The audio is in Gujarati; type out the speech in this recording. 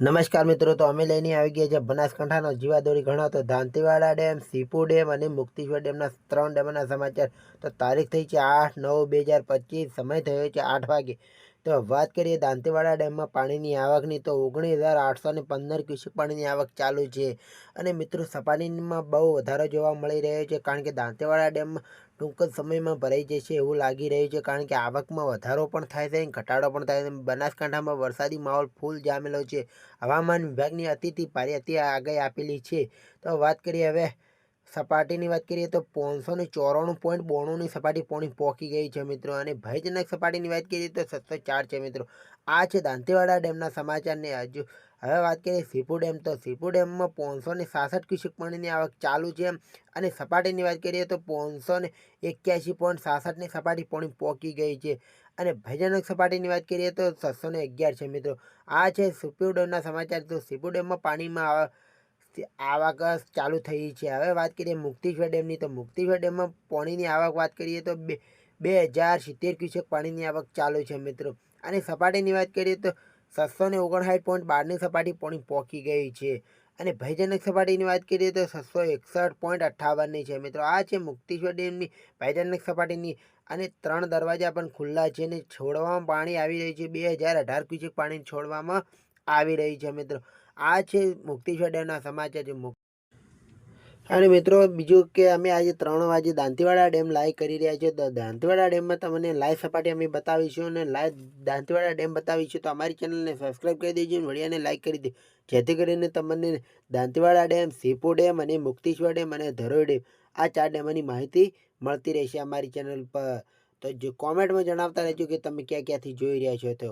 નમસ્કાર મિત્રો, તો અમે લઈને આવી ગયા છે બનાસકાંઠાનો જીવાદોરી ગણાતો દાંતીવાડા ડેમ, સીપુ ડેમ અને મુક્તિશ્વર ડેમના ત્રણ ડેમના સમાચાર. તો તારીખ થઈ છે આઠ નવ બે હજાર પચીસ, સમય થયો છે આઠ વાગે. તો વાત કરીએ દાંતેવાડા ડેમમાં પાણીની આવકની, તો ઓગણીસ હજાર આઠસો ને પંદર ક્યુસેક પાણીની આવક ચાલુ છે. અને મિત્રો, સપાટીમાં બહુ વધારો જોવા મળી રહ્યો છે, કારણ કે દાંતેવાડા ડેમમાં ટૂંક જ સમયમાં ભરાઈ જશે એવું લાગી રહ્યું છે, કારણ કે આવકમાં વધારો પણ થાય છે ઘટાડો પણ થાય છે. બનાસકાંઠામાં વરસાદી માહોલ ફૂલ જામેલો છે. હવામાન વિભાગની અતિથી ભારે અતિ આગાહી આપેલી છે. તો વાત કરીએ હવે સપાટીની વાત કરીએ તો પાંચસો ને ચોરાણું પોઈન્ટ બોણુંની સપાટી પોણી પહોંચી ગઈ છે મિત્રો અને ભયજનક સપાટીની વાત કરીએ તો સત્સો ચાર છે મિત્રો. આ છે દાંતીવાડા ડેમના સમાચારની હજુ. હવે વાત કરીએ સીપુ ડેમ તો સીપુ ડેમમાં પાંચસો ને સાસઠ ક્યુસેક પાણીની આવક ચાલુ છે અને સપાટીની વાત કરીએ તો પાંચસો ને એક્યાસી પોઈન્ટ સાસઠની સપાટી પોણી પહોંચી ગઈ છે. અને ભયજનક સપાટીની વાત કરીએ તો છસો ને અગિયાર છે મિત્રો. આ છે સીપુ ડેમના સમાચાર. તો સીપુ ડેમમાં પાણીમાં આવક ચાલુ થઈ છે. હવે વાત કરીએ મુક્તિશ્વર ડેમની, તો મુક્તિશ્વર ડેમમાં પાણીની આવક વાત કરીએ તો બે બે હજાર સિત્તેર ક્યુસેક પાણીની આવક ચાલુ છે મિત્રો. અને સપાટીની વાત કરીએ તો છસો ને ઓગણસાઠ પોઈન્ટ બારની સપાટી પાણી પહોંચી ગઈ છે. અને ભયજનક સપાટીની વાત કરીએ તો છસો એકસઠ પોઈન્ટ અઠ્ઠાવનની છે મિત્રો. આ છે મુક્તિશ્વર ડેમની ભયજનક સપાટીની અને ત્રણ દરવાજા પણ ખુલ્લા છે અને છોડવામાં પાણી આવી રહ્યું છે. બે હજાર અઢાર ક્યુસેક પાણી છોડવામાં આવી રહી છે મિત્રો. આ છે મુક્તિશ્વર ડેમના સમાચાર છે અને મિત્રો, બીજું કે અમે આજે ત્રણ વાગે દાંતીવાડા ડેમ લાઈવ કરી રહ્યા છીએ. તો દાંતીવાડા ડેમમાં તમને લાઈવ સપાટી અમે બતાવીશું અને લાઈવ દાંતીવાડા ડેમ બતાવીશું. તો અમારી ચેનલને સબસ્ક્રાઈબ કરી દેજો અને વડિયાને લાઈક કરી દે. જેથી કરીને તમને દાંતીવાડા ડેમ, સીપો ડેમ અને મુક્તિશ્વર ડેમ અને ધરોઈ ડેમ આ ચાર ડેમોની માહિતી મળતી રહેશે અમારી ચેનલ પર. તો જો કોમેન્ટમાં જણાવતા રહેજો કે તમે ક્યાં ક્યાંથી જોઈ રહ્યા છો તો